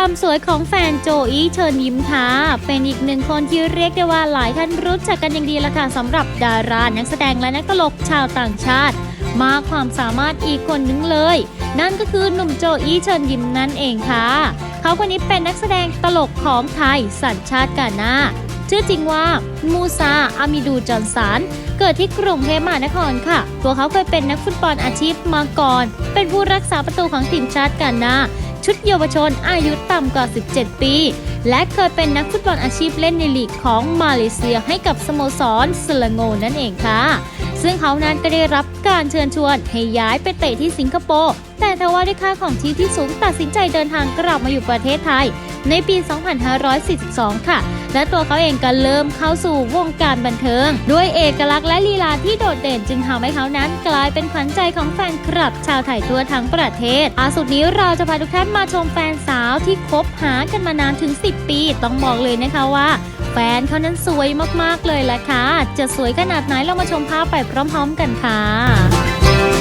ความสวยของแฟนโจอี้เชิญยิ้มค่ะเป็นอีกหนึ่งคนที่เรียกได้ว่าหลายท่านรู้จักกันอย่างดีละค่ะสำหรับดารานักแสดงและนักตลกชาวต่างชาติ มากความสามารถอีกคนนึงเลย นั่นก็คือหนุ่มโจอี้เชิญยิ้มนั่นเองค่ะ เขาคนนี้เป็นนักแสดงตลกของไทยสัญชาติกาหน้าชื่อจริงว่ามูซาอามิดูจอนสันเกิดที่กรุงเทพมหานครค่ะ ตัวเขาเคยเป็นนักฟุตบอลอาชีพมาก่อน เป็นผู้รักษาประตูของทีมชาติกาหน้า ชุดเยาวชนอายุต่ำกว่า 17 ปี และเคยเป็นนักฟุตบอลอาชีพเล่นในลีกของมาเลเซียให้กับสโมสรสลโงนั่นเองค่ะ ซึ่งเขานั้นก็ได้รับการเชิญชวนให้ย้ายไปเตะที่สิงคโปร์ แต่ทว่าด้วยค่าของชีพที่สูงตัดสินใจเดินทางกลับมาอยู่ประเทศไทย ในปี 2542 ค่ะ และตัวเขาเองก็เริ่มเข้าสู่วงการบันเทิง ด้วยเอกลักษณ์และลีลาที่โดดเด่นจึงทำให้เขานั้นกลายเป็นขวัญใจของแฟนคลับ ชาวไทยทั่วทั้งประเทศอาสุดนี้เราจะพาทุกท่านมาชมแฟนสาวที่คบหากันมานานถึง 10 ปี ต้องบอกเลยนะคะว่าแฟนเขานั้นสวยมากๆเลยแหละค่ะ จะสวยขนาดไหนเรามาชมภาพไปพร้อม ๆ กันค่ะ